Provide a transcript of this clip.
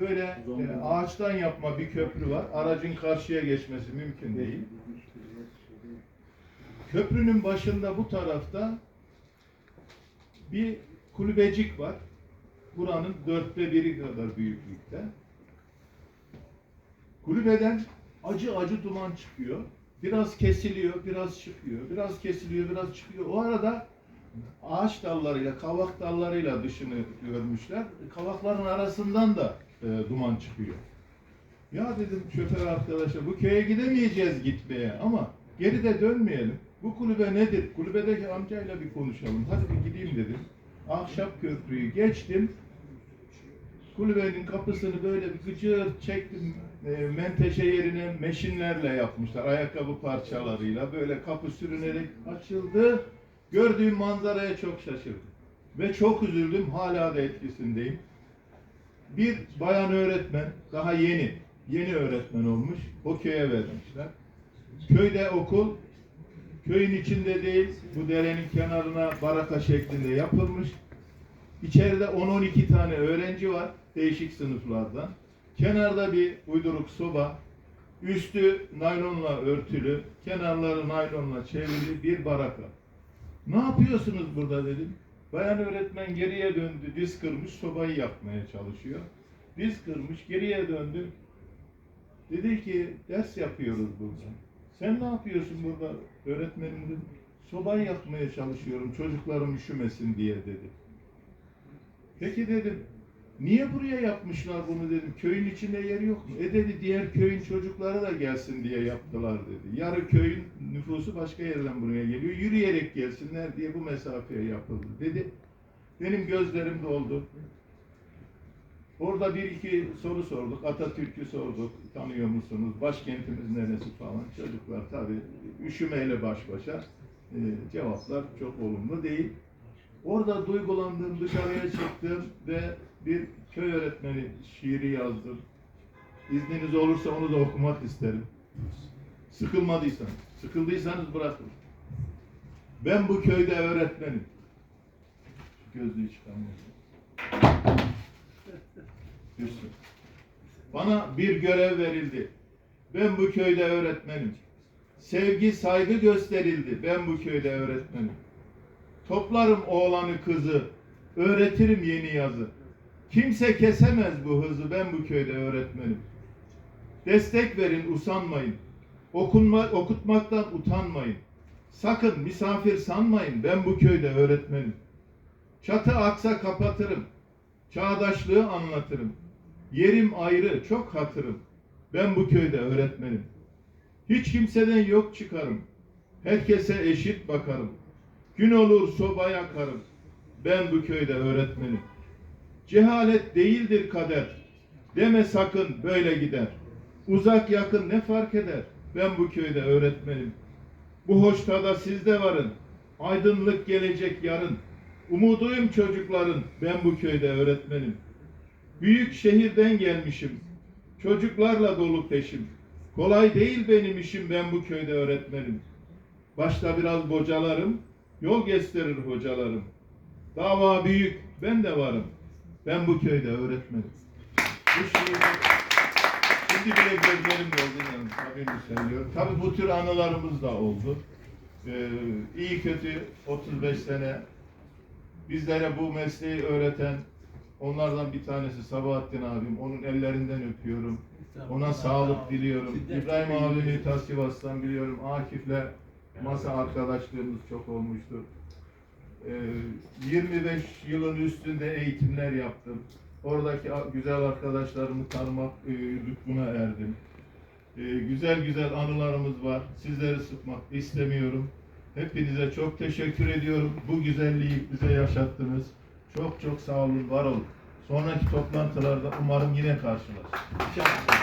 böyle e, ağaçtan yapma bir köprü var. Aracın karşıya geçmesi mümkün değil. Köprünün başında bu tarafta bir kulübecik var. Buranın dörtte biri kadar büyüklükte. Kulübeden acı acı duman çıkıyor. Biraz kesiliyor, biraz çıkıyor. Biraz kesiliyor, biraz çıkıyor. O arada ağaç dallarıyla, kavak dallarıyla dışını görmüşler. Kavakların arasından da e, duman çıkıyor. Ya dedim şoför arkadaşa bu köye gidemeyeceğiz gitmeye ama geri de dönmeyelim. Bu kulübe nedir? Kulübedeki amcayla bir konuşalım. Hadi bir gideyim dedim. Ahşap köprüyü geçtim. Kulübenin kapısını böyle bir gıcır çektim. E, menteşe yerine meşinlerle yapmışlar. Ayakkabı parçalarıyla. Böyle kapı sürünerek açıldı. Gördüğüm manzaraya çok şaşırdım. Ve çok üzüldüm. Hala da etkisindeyim. Bir bayan öğretmen, daha yeni, yeni öğretmen olmuş. O köye vermişler. Köyde okul, köyün içinde değil, bu derenin kenarına baraka şeklinde yapılmış. İçeride 10-12 tane öğrenci var, değişik sınıflardan. Kenarda bir uyduruk soba, üstü naylonla örtülü, kenarları naylonla çevrili bir baraka. Ne yapıyorsunuz burada dedim. Bayan öğretmen geriye döndü, diz kırmış, sobayı yakmaya çalışıyor. Diz kırmış, geriye döndü. Dedi ki, ders yapıyoruz burada. Sen ne yapıyorsun burada öğretmenim dedim. Sobayı yakmaya çalışıyorum, çocuklarım üşümesin diye dedi. Peki dedim, niye buraya yapmışlar bunu dedim. Köyün içinde yer yok? E dedi, diğer köyün çocukları da gelsin diye yaptılar dedi. Yarı köyün nüfusu başka yerden buraya geliyor. Yürüyerek gelsinler diye bu mesafeye yapıldı dedi. Benim gözlerim doldu. Orada bir iki soru sorduk. Atatürk'ü sorduk. Tanıyor musunuz? Başkentimiz neresi falan. Çocuklar tabii üşümeyle baş başa. Ee, cevaplar çok olumlu değil. Orada duygulandım, dışarıya çıktım ve bir köy öğretmeni şiiri yazdım. İzniniz olursa onu da okumak isterim. Sıkılmadıysanız, sıkıldıysanız bırakın. Ben bu köyde öğretmenim. Şu Gözlüğü çıkarmıyorum. Hüsnü. Bana bir görev verildi. Ben bu köyde öğretmenim. Sevgi, saygı gösterildi. Ben bu köyde öğretmenim. Toplarım oğlanı kızı, öğretirim yeni yazı. Kimse kesemez bu hızı, ben bu köyde öğretmenim. Destek verin, usanmayın. Okunma, okutmaktan utanmayın. Sakın misafir sanmayın, ben bu köyde öğretmenim. Çatı aksa kapatırım. Çağdaşlığı anlatırım. Yerim ayrı, çok hatırım. Ben bu köyde öğretmenim. Hiç kimseden yok çıkarım. Herkese eşit bakarım. Gün olur soba yakarım. Ben bu köyde öğretmenim. Cehalet değildir kader. Deme sakın böyle gider. Uzak yakın ne fark eder? Ben bu köyde öğretmenim. Bu hoştada siz de varın. Aydınlık gelecek yarın. Umuduyum çocukların. Ben bu köyde öğretmenim. Büyük şehirden gelmişim. Çocuklarla dolu peşim. Kolay değil benim işim ben bu köyde öğretmenim. Başta biraz bocalarım, yol gösterir hocalarım. Dava büyük, ben de varım. Ben bu köyde öğretmenim. Bu şiirde şimdi bile gözlerim doldu yani tabii söylüyorum. Tabii bu tür anılarımız da oldu. Ee, iyi kötü 35 sene bizlere bu mesleği öğreten onlardan bir tanesi Sabahattin abim. Onun ellerinden öpüyorum. Ona sağlık diliyorum. İbrahim abimi ta Sivas'tan biliyorum. Akif'le masa arkadaşlığımız çok olmuştur. Ee, 25 yılın üstünde eğitimler yaptım. Oradaki güzel arkadaşlarımı tanımak e, lütfuna erdim. Ee, güzel güzel anılarımız var. Sizleri sıkmak istemiyorum. Hepinize çok teşekkür ediyorum. Bu güzelliği bize yaşattınız. Çok çok sağ olun, var olun. Sonraki toplantılarda umarım yine karşılaşırız.